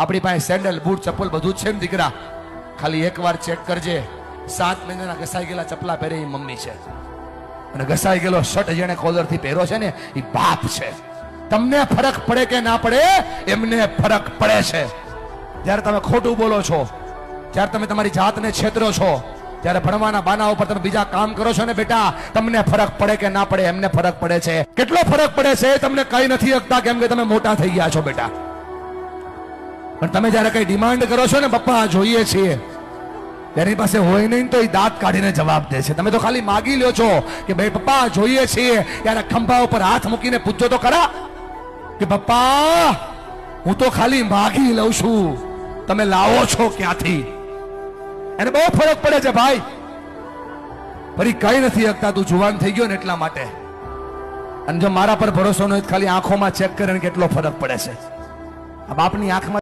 આપણી પાસે sandal, boot, ચપ્પલ બધું છે ને દીકરા. ખાલી એકવાર ચેક કરજે. સાત મહિનાના ઘસાઈ ગયેલા ચપલા પહેરે એ મમ્મી છે. અને ઘસાઈ ગયેલો શર્ટ જેને કોલરથી પહેરો છે ને, એ બાપ છે. તમને ફરક પડે કે ના પડે, એમને ફરક પડે છે. જ્યારે તમે ખોટું બોલો છો, જ્યારે તમે તમારી જાતને છેતરો છો જ્યારે ભણવાના બાના ઉપર તમે બીજા કામ કરો છો ને બેટા, તમને ફરક પડે કે ના પડે, એમને ફરક પડે છે. કેટલો ફરક પડે છે તમને કઈ નથી શકતા કેમ કે તમે મોટા થઈ ગયા છો બેટા. પણ તમે જ્યારે કઈ ડિમાન્ડ કરો છો ને, પપ્પા જોઈએ છીએ. તેની પાસે હોય નહીં તો એ દાંત કાઢીને જવાબ દે છે. તમે તો ખાલી માગી લ્યો છો કે ભાઈ, પપ્પા જોઈએ છીએ. ત્યારે ખંભા ઉપર હાથ મૂકીને પૂછો તો ખરા કે પપ્પા, હું તો ખાલી માગી લઉં છું. તમે લાવો છો ક્યાંથી? એને બહુ ફરક પડે છે ભાઈ. ફરી કઈ નથી શકતા તું જુવાન થઈ ગયો ને એટલા માટે. અને જો મારા પર ભરોસો ન હોય ખાલી આંખોમાં ચેક કરીને કેટલો ફરક પડે છે. આ બાપની આંખમાં